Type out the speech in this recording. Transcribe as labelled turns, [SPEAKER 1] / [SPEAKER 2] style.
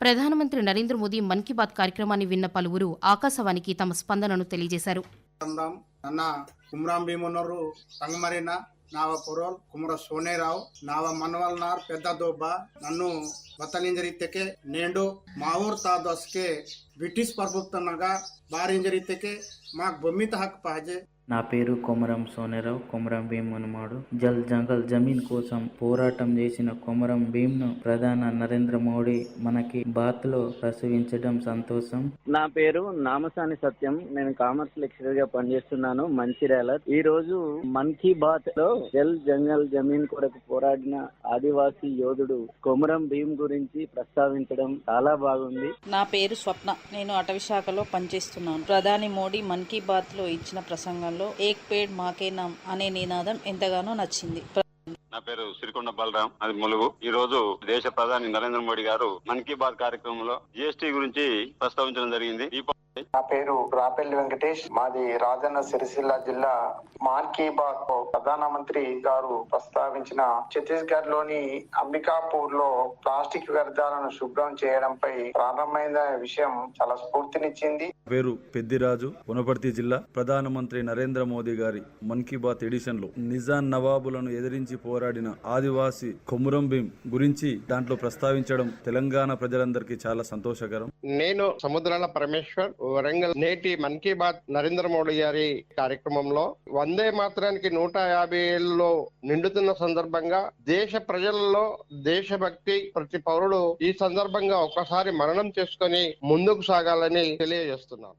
[SPEAKER 1] ప్రధానమంత్రి నరేంద్ర మోదీ మన్ కీ బాత్ కార్యక్రమాన్ని విన్న పలువురు ఆకాశవాణికి తమ స్పందనను తెలియజేశారు
[SPEAKER 2] రామ్ ನನ್ನ ಕುಮ್ರಾಂ ಭೀಮನವರು ತಂಗಮರಿನ ನಾವ ಪುರೋಲ್ ಕುಮರ ಸೋನೇರಾವ್ ನಾವ ಮನವಲ್ನಾರ್ ಪೆದ್ದ ದೊಬ್ಬ నన్ను వతలింజరిత్తెకే నేండు మా బ్రిటిష్ ప్రభుత్వంగా బారింజరిత్తెకే మాకు బొమ్మిత హక్కు పాజే.
[SPEAKER 3] నా పేరు కొమరం సోనెరావు కొమరం భీమ్ అనుమాడు జల్ జంగల్ జమీన్ కోసం పోరాటం చేసిన కొమరం భీమ్ను ప్రధాన నరేంద్ర మోడీ మనకి బాత్లో ప్రసవించడం సంతోషం.
[SPEAKER 4] నా పేరు నామసాని సత్యం. నేను కామర్స్ లెక్చరర్గా పనిచేస్తున్నాను మంచిర్యాల. ఈ రోజు మన్ కీ బాత్లో జల్ జంగల్ జమీన్ కొరకు పోరాడిన ఆదివాసీ యోధుడు కొమరం భీమ్ గురించి ప్రస్తావించడం చాలా బాగుంది.
[SPEAKER 5] నా పేరు స్వప్న. నేను అటవీ శాఖలో పనిచేస్తున్నాను. ప్రధాని మోడీ మన్ కీ బాత్లో ఇచ్చిన ప్రసంగంలో ఏక్ పేడ్ మాకేనాం అనే నినాదం ఎంతగానో నచ్చింది.
[SPEAKER 6] నా పేరు సిరికొండ బలరాం అది ములుగు. ఈ రోజు దేశ ప్రధాని నరేంద్ర మోడీ గారు మన్ కీ బాత్ కార్యక్రమంలో జిఎస్టీ గురించి ప్రస్తావించడం జరిగింది. ఈ
[SPEAKER 7] నా పేరు రాపెల్లి వెంకటేష్. మాది రాజన్న సిరిసిల్ల జిల్లా మాన్ కీ బాత్ ప్రధానమంత్రి గారు ప్రస్తావించిన ఛత్తీస్గఢ్లోని అంబికాపూర్లో ప్లాస్టిక్ వ్యర్థాలను శుభ్రం చేయడంపై ప్రారంభమైన విషయం చాలా స్ఫూర్తినిచ్చింది.
[SPEAKER 8] పేరు పెద్దిరాజు వనపర్తి జిల్లా. ప్రధానమంత్రి నరేంద్ర మోదీ గారి మన్ కీ బాత్ ఎడిషన్లో నిజాం నవాబులను ఎదిరించి పోరాడిన ఆదివాసి కొమురం భీం గురించి దాంట్లో ప్రస్తావించడం తెలంగాణ ప్రజలందరికీ చాలా సంతోషకరం.
[SPEAKER 9] నేను సముద్రాల పరమేశ్వర్ వరంగల్ నేటి మన్ కీ బాత్ నరేంద్ర మోడీ గారి కార్యక్రమంలో వందే మాత్రానికి నూట యాభై ఏళ్ళలో నిండుతున్న సందర్భంగా దేశ ప్రజలలో దేశభక్తి ప్రతి పౌరుడు ఈ సందర్భంగా ఒక్కసారి మరణం చేసుకొని ముందుకు సాగాలని తెలియజేస్తున్నాను.